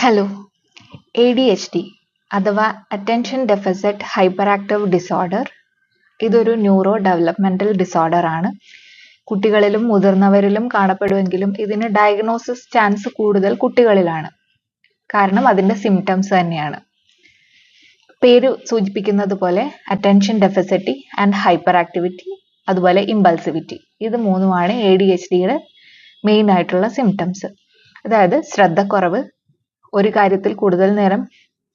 Hello A D H D അഥവാ attention deficit hyperactive disorder ഇതൊരു neuro developmental disorder ആണ്. കുട്ടികളിലും മുതിർന്നവരിലും കാണപ്പെടുമെങ്കിലും ഇതിന് ഡയഗ്നോസിസ് ചാൻസ് കൂടുതൽ കുട്ടികളിലാണ്. കാരണം അതിന്റെ സിംറ്റംസ് തന്നെയാണ്. പേര് സൂചിപ്പിക്കുന്നത് പോലെ attention deficit and hyperactivity അതുപോലെ ഇമ്പൾസിവിറ്റി ഇത് മൂന്നുമാണ് എ ഡി എച്ച് ഡിയുടെ മെയിൻ ആയിട്ടുള്ള സിംറ്റംസ് അതായത് ശ്രദ്ധക്കുറവ് ഒരു കാര്യത്തിൽ കൂടുതൽ നേരം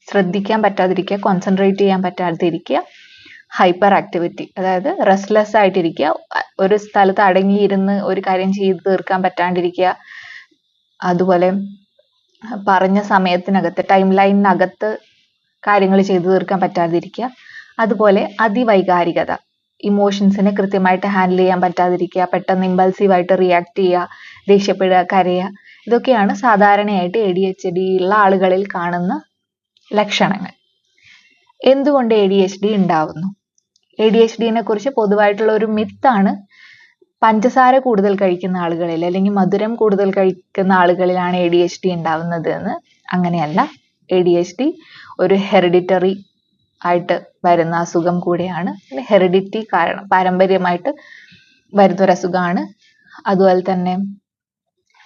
ശ്രദ്ധിക്കാൻ പറ്റാതിരിക്കുക കോൺസെൻട്രേറ്റ് ചെയ്യാൻ പറ്റാതിരിക്കുക ഹൈപ്പർ ആക്ടിവിറ്റി അതായത് റെസ്റ്റ്ലെസ് ആയിട്ടിരിക്കുക ഒരു സ്ഥലത്ത് അടങ്ങിയിരുന്ന് ഒരു കാര്യം ചെയ്തു തീർക്കാൻ പറ്റാണ്ടിരിക്കുക അതുപോലെ പറഞ്ഞ സമയത്തിനകത്ത് ടൈം ലൈനിനകത്ത് കാര്യങ്ങൾ ചെയ്തു തീർക്കാൻ പറ്റാതിരിക്കുക അതുപോലെ അതിവൈകാരികത ഇമോഷൻസിനെ കൃത്യമായിട്ട് ഹാൻഡിൽ ചെയ്യാൻ പറ്റാതിരിക്കുക പെട്ടെന്ന് ഇമ്പൾസീവ് ആയിട്ട് റിയാക്ട് ചെയ്യുക ദേഷ്യപ്പെടുക കരയുക ഇതൊക്കെയാണ് സാധാരണയായിട്ട് എ ഡി എച്ച് ഡി ഉള്ള ആളുകളിൽ കാണുന്ന ലക്ഷണങ്ങൾ. എന്തുകൊണ്ട് എ ഡി എച്ച് ഡി ഉണ്ടാവുന്നു? എ ഡി എച്ച് ഡിനെ കുറിച്ച് പൊതുവായിട്ടുള്ള ഒരു മിത്താണ് പഞ്ചസാര കൂടുതൽ കഴിക്കുന്ന ആളുകളിൽ അല്ലെങ്കിൽ മധുരം കൂടുതൽ കഴിക്കുന്ന ആളുകളിലാണ് എ ഡി എച്ച് ഡി ഉണ്ടാവുന്നത് എന്ന് അങ്ങനെയല്ല. എ ഡി എച്ച് ഡി ഒരു ഹെറിഡിറ്ററി ആയിട്ട് വരുന്ന അസുഖം കൂടിയാണ്. ഹെറിഡിറ്റി കാരണം പാരമ്പര്യമായിട്ട് വരുന്ന ഒരു അസുഖമാണ് അതുപോലെ തന്നെ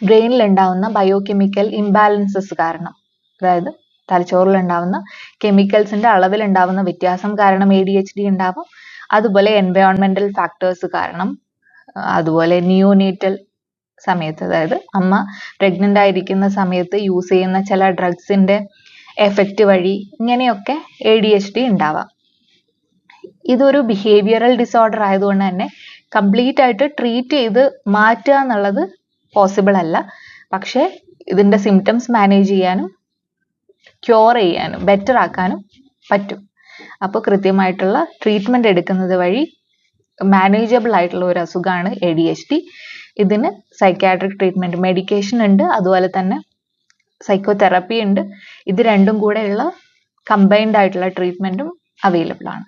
ബ്രെയിനിൽ ഉണ്ടാവുന്ന ബയോകെമിക്കൽ ഇംബാലൻസസ് കാരണം. അതായത് തലച്ചോറിൽ ഉണ്ടാവുന്ന കെമിക്കൽസിന്റെ അളവിൽ ഉണ്ടാവുന്ന വ്യത്യാസം കാരണം എ ഡി എച്ച് ഡി ഉണ്ടാവും. അതുപോലെ എൻവയോൺമെന്റൽ ഫാക്ടേഴ്സ് കാരണം അതുപോലെ നിയോനേറ്റൽ സമയത്ത് അതായത് അമ്മ പ്രഗ്നന്റ് ആയിരിക്കുന്ന സമയത്ത് യൂസ് ചെയ്യുന്ന ചില ഡ്രഗ്സിന്റെ എഫക്റ്റ് വഴി ഇങ്ങനെയൊക്കെ എ ഡി എച്ച് ഡി ഉണ്ടാവാം. ഇതൊരു ബിഹേവിയറൽ ഡിസോർഡർ ആയതുകൊണ്ട് തന്നെ കംപ്ലീറ്റ് ആയിട്ട് ട്രീറ്റ് ചെയ്ത് മാറ്റുക എന്നുള്ളത് പോസിബിൾ അല്ല. പക്ഷേ ഇതിന്റെ സിംറ്റംസ് മാനേജ് ചെയ്യാനും ക്യൂർ ചെയ്യാനും ബെറ്റർ ആക്കാനും പറ്റും. അപ്പോൾ കൃത്യമായിട്ടുള്ള ട്രീറ്റ്മെന്റ് എടുക്കുന്നത് വഴി മാനേജബിൾ ആയിട്ടുള്ള ഒരു അസുഖമാണ് എ ഡി എച്ച് ഡി ഇതിന് സൈക്കാട്രിക് ട്രീറ്റ്മെന്റ് മെഡിക്കേഷൻ ഉണ്ട്. അതുപോലെ തന്നെ സൈക്കോതെറാപ്പി ഉണ്ട്. ഇത് രണ്ടും കൂടെയുള്ള കമ്പൈൻഡ് ആയിട്ടുള്ള ട്രീറ്റ്മെന്റും അവൈലബിൾ ആണ്.